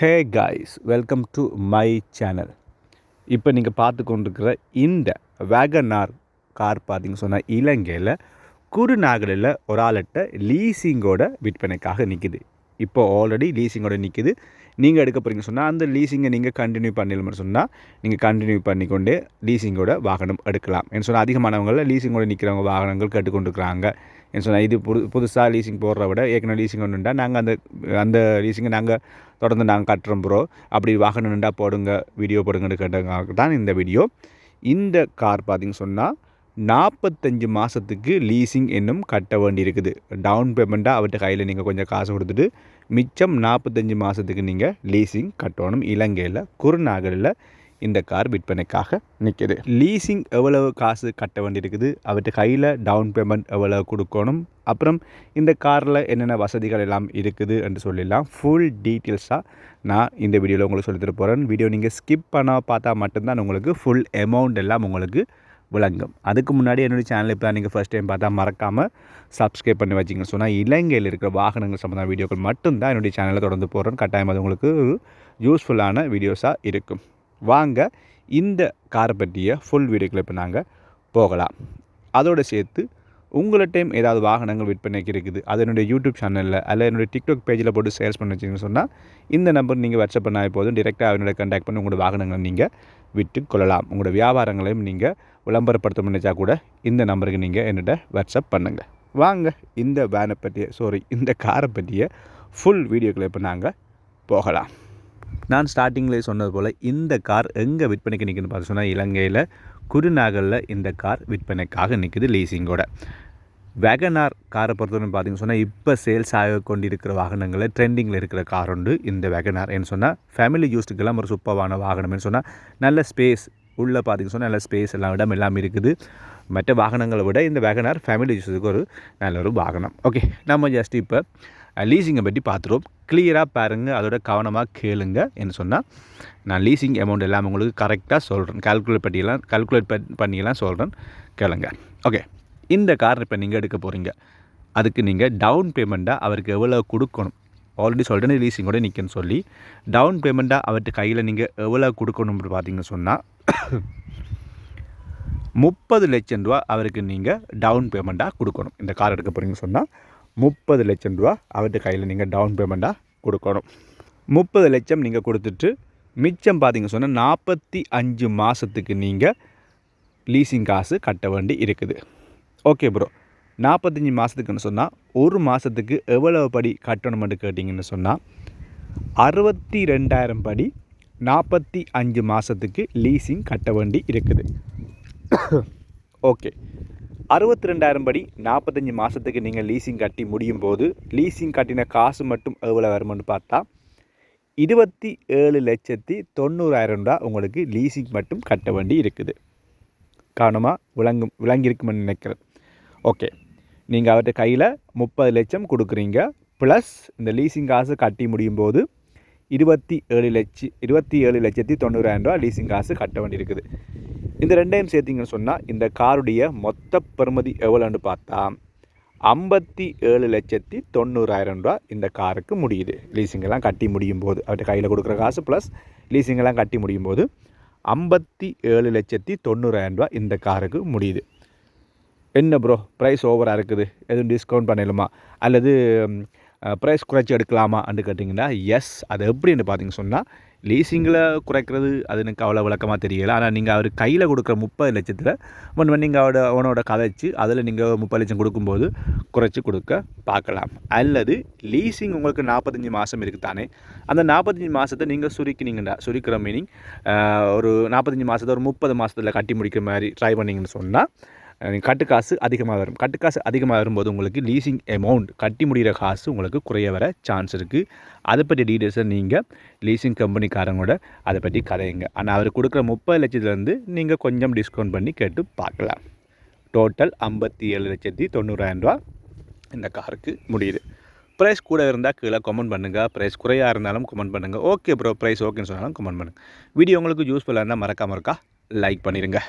Hey guys welcome to my channel இப்போ நீங்கள் பார்த்து கொண்டிருக்கிற இந்த வேகனார் கார் பார்த்திங்க சொன்னால் இலங்கையில் குருநாகலில் ஒரு ஆளட்ட லீசிங்கோட விற்பனைக்காக நிற்கிது இப்போ ஆல்ரெடி லீசிங்கோட நிற்கிது நீங்கள் எடுக்க போகிறீங்க சொன்னால் அந்த லீசிங்கை நீங்கள் கண்டினியூ பண்ணிடலாம்னு சொன்னால் நீங்கள் கண்டினியூ பண்ணிக்கொண்டே லீசிங்கோட வாகனம் எடுக்கலாம். என்று சொன்னால் அதிகமானவங்களில் லீசிங்கோட நிற்கிறவங்க வாகனங்கள் கேட்டுக்கொண்டிருக்கிறாங்க. என்ன சொன்னால் இது புது புதுசாக லீசிங் போடுற விட ஏற்கனவே லீசிங் ஒன்றுண்டா நாங்கள் அந்த அந்த லீசிங்கை நாங்கள் தொடர்ந்து நாங்கள் கட்டுறோம் ப்ரோ அப்படி வாகனம் நின்றா போடுங்க வீடியோ போடுங்கன்னு கேட்டதுக்காக தான் இந்த வீடியோ இந்த கார் பார்த்திங்க சொன்னால் நாற்பத்தஞ்சு மாதத்துக்கு லீசிங் இன்னும் கட்ட வேண்டியிருக்குது. டவுன் பேமெண்ட்டாக அவர்கிட்ட கையில் நீங்கள் கொஞ்சம் காசு கொடுத்துட்டு மிச்சம் நாற்பத்தஞ்சு மாதத்துக்கு நீங்கள் லீசிங் கட்டணும். இலங்கையில் குறுநாகலில் இந்த கார் விற்பனைக்காக நிற்கிது. லீசிங் எவ்வளவு காசு கட்ட வேண்டியிருக்குது? அவர்கிட்ட கையில் டவுன் பேமெண்ட் எவ்வளோ கொடுக்கணும்? அப்புறம் இந்த காரில் என்னென்ன வசதிகள் எல்லாம் இருக்குது என்று சொல்லிடலாம். ஃபுல் டீட்டெயில்ஸாக நான் இந்த வீடியோவில் உங்களுக்கு சொல்லிட்டு போகிறேன் வீடியோ நீங்கள் ஸ்கிப் பண்ண பார்த்தா மட்டும்தான் உங்களுக்கு ஃபுல் அமௌண்ட் எல்லாம் உங்களுக்கு விளங்கும். அதுக்கு முன்னாடி என்னுடைய சேனல் இப்போ நீங்கள் ஃபஸ்ட் டைம் பார்த்தா மறக்காமல் சப்ஸ்கிரைப் பண்ணி வச்சிங்க சொன்னால் இலங்கையில் இருக்கிற வாகனங்கள் சம்மந்த வீடியோக்கள் மட்டும்தான் என்னுடைய சேனலில் தொடர்ந்து போகிறேன் கட்டாயம் அது உங்களுக்கு யூஸ்ஃபுல்லான வீடியோஸாக இருக்கும். வாங்க இந்த காரை பற்றிய ஃபுல் வீடியோக்களை இப்போ நாங்கள் போகலாம். அதோடு சேர்த்து உங்களை டைம் ஏதாவது வாகனங்கள் விற்பனைக்கு இருக்குது. அது என்னுடைய யூடியூப் சேனலில் அல்ல என்னுடைய டிக்டாக் பேஜில் போட்டு சேல்ஸ் பண்ண வச்சிங்கன்னு சொன்னால் இந்த நம்பர் நீங்கள் வாட்ஸ்அப் பண்ணால் போதும். டிரெக்டாக அவனோட கண்டாக்ட் பண்ணி உங்களோட வாகனங்களை நீங்கள் விட்டு கொள்ளலாம். உங்களோட வியாபாரங்களையும் நீங்கள் விளம்பரப்படுத்த நினைச்சா கூட இந்த நம்பருக்கு நீங்கள் என்னிட்ட வாட்ஸ்அப் பண்ணுங்கள் வாங்க இந்த வேனை பற்றிய சாரி இந்த காரை பற்றிய ஃபுல் வீடியோக்களை இப்போ நாங்கள் போகலாம். நான் ஸ்டார்டிங்கில் சொன்னது போல் இந்த கார் எங்கே விற்பனைக்கு நிற்குதுன்னு பார்த்து சொன்னால் இலங்கையில் குருநாகலில் இந்த கார் விற்பனைக்காக நிற்குது லீசிங்கோட வேகனார் காரை பொறுத்தவரைக்கும் பார்த்தீங்கன்னு சொன்னால் இப்போ சேல்ஸ் ஆக கொண்டிருக்கிற வாகனங்களில் ட்ரெண்டிங்கில் இருக்கிற கார் உண்டு இந்த வேகனார் என்று சொன்னால் ஃபேமிலி யூஸ்டுக்கெல்லாம் ஒரு சூப்பரான வாகனம்னு சொன்னால் நல்ல ஸ்பேஸ் உள்ளே பார்த்துக்க சொன்னால் நல்ல ஸ்பேஸ் எல்லாம் இடம் எல்லாம் இருக்குது. மற்ற வாகனங்களை விட இந்த வேகனார் ஃபேமிலி யூஸுக்கு ஒரு நல்ல ஒரு வாகனம். ஓகே நம்ம ஜஸ்ட் இப்போ லீசிங்கை பற்றி பார்த்துருவோம் கிளியராக பாருங்கள் அதோட கவனமாக கேளுங்க என்ன சொன்னால் நான் லீசிங் அமௌண்ட் எல்லாம் உங்களுக்கு கரெக்டாக சொல்கிறேன் கால்குலேட் பண்ணியெல்லாம் கால்குலேட் பண்ணியெல்லாம் சொல்கிறேன் கேளுங்க. ஓகே இந்த கார் இப்போ நீங்கள் எடுக்க போகிறீங்க அதுக்கு நீங்கள் டவுன் பேமெண்ட்டாக அவருக்கு எவ்வளோ கொடுக்கணும்? ஆல்ரெடி சொல்கிறேன் கூட நிற்கன்னு சொல்லி. டவுன் பேமெண்ட்டாக அவர்கிட்ட கையில் நீங்கள் எவ்வளோ கொடுக்கணும்னு பார்த்தீங்கன்னு சொன்னால் முப்பது லட்சம் ரூபா அவருக்கு நீங்கள் டவுன் பேமெண்ட்டாக கொடுக்கணும். இந்த கார் எடுக்க போகிறீங்கன்னு சொன்னால் முப்பது லட்சம் ரூபா அவர்கிட்ட கையில் நீங்கள் டவுன் பேமெண்ட்டாக கொடுக்கணும். முப்பது லட்சம் நீங்கள் கொடுத்துட்டு மிச்சம் பார்த்தீங்க சொன்னால் நாற்பத்தி அஞ்சு மாதத்துக்கு நீங்கள் லீசிங் காசு கட்ட வேண்டி இருக்குது. ஓகே ப்ரோ நாற்பத்தஞ்சு மாதத்துக்குன்னு சொன்னால் ஒரு மாதத்துக்கு எவ்வளவு படி கட்டணும்னு கேட்டிங்கன்னு சொன்னால் அறுபத்தி ரெண்டாயிரம் படி நாற்பத்தி அஞ்சு மாதத்துக்கு லீஸிங் கட்ட வேண்டி இருக்குது. ஓகே அறுபத்தி ரெண்டாயிரம் படி நாற்பத்தஞ்சு மாதத்துக்கு நீங்கள் லீஸிங் கட்டி முடியும் போது லீஸிங் கட்டின காசு மட்டும் எவ்வளோ வரும்னு பார்த்தா இருபத்தி ஏழு லட்சத்தி தொண்ணூறாயிரம் ரூபா உங்களுக்கு லீஸிங் மட்டும் கட்ட வேண்டி இருக்குது. காரணமாக விளங்கும் விளங்கியிருக்குமென்னு நினைக்கிறேன். ஓகே நீங்கள் அவர்கிட்ட கையில் முப்பது லட்சம் கொடுக்குறீங்க. ப்ளஸ் இந்த லீசிங் காசு கட்டி முடியும் போது இருபத்தி ஏழு லட்ச இருபத்தி ஏழு லட்சத்தி தொண்ணூறாயிரம் ரூபா லீசிங் காசு கட்ட வேண்டியிருக்குது. இந்த ரெண்டையும் சேர்த்திங்கன்னு சொன்னால் இந்த காருடைய மொத்த பெறுமதி எவ்வளோன்னு பார்த்தா ஐம்பத்தி ஏழு லட்சத்தி தொண்ணூறாயிரம் ரூபா இந்த காருக்கு முடியுது. லீசிங்கெல்லாம் கட்டி முடியும் போது அவர்கிட்ட கையில் கொடுக்குற காசு ப்ளஸ் லீசிங்கெல்லாம் கட்டி முடியும் போது ஐம்பத்தி ஏழு லட்சத்தி தொண்ணூறாயிரம் ரூபா இந்த காருக்கு முடியுது. என்ன ப்ரோ ப்ரைஸ் ஓவராக இருக்குது? எதுவும் டிஸ்கவுண்ட் பண்ணிடலாமா அல்லது ப்ரைஸ் குறைச்சி எடுக்கலாமான்னு கேட்டிங்கன்னா எஸ் அது எப்படின்னு பார்த்தீங்க சொன்னால் லீசிங்கில் குறைக்கிறது அது எனக்கு அவ்வளோ விளக்கமாக தெரியலை. ஆனால் நீங்கள் அவர் கையில் கொடுக்குற முப்பது லட்சத்தில் ஒன்று நீங்கள் அவட அவனோட கதைச்சு அதில் நீங்கள் முப்பது லட்சம் கொடுக்கும்போது குறைச்சி கொடுக்க பார்க்கலாம். அல்லது லீசிங் உங்களுக்கு நாற்பத்தஞ்சு மாதம் இருக்குது தானே அந்த நாற்பத்தஞ்சு மாதத்தை நீங்கள் சுருக்கினீங்கடா சுருக்கிற மீனிங் ஒரு நாற்பத்தஞ்சு மாதத்தை ஒரு முப்பது மாதத்தில் கட்டி முடிக்கிற மாதிரி ட்ரை பண்ணிங்கன்னு சொன்னால் கட்டு காசு அதிகமாக வரும். கட்டு காசு அதிகமாக வரும்போது உங்களுக்கு லீசிங் அமௌண்ட் கட்டி முடிகிற காசு உங்களுக்கு குறைய வர சான்ஸ் இருக்குது அதை பற்றி டீட்டெயில்ஸை நீங்கள் லீசிங் கம்பெனிக்காரங்களோட அதை பற்றி கதையுங்க ஆனால் அவர் கொடுக்குற முப்பது லட்சத்துலேருந்து நீங்கள் கொஞ்சம் டிஸ்கவுண்ட் பண்ணி கேட்டு பார்க்கலாம். டோட்டல் ஐம்பத்தி ஏழு லட்சத்தி தொண்ணூறாயிரம் ரூபா இந்த காருக்கு முடியுது. ப்ரைஸ் கூட இருந்தால் கீழே கமெண்ட் பண்ணுங்கள் ப்ரைஸ் குறையாக இருந்தாலும் கமெண்ட் பண்ணுங்கள் ஓகே ப்ரோ ப்ரைஸ் ஓகேன்னு சொன்னாலும் கமெண்ட் பண்ணுங்கள் வீடியோ உங்களுக்கு யூஸ்ஃபுல்லாக இருந்தால் மறக்காமல் இருக்கா? லைக் பண்ணிடுங்க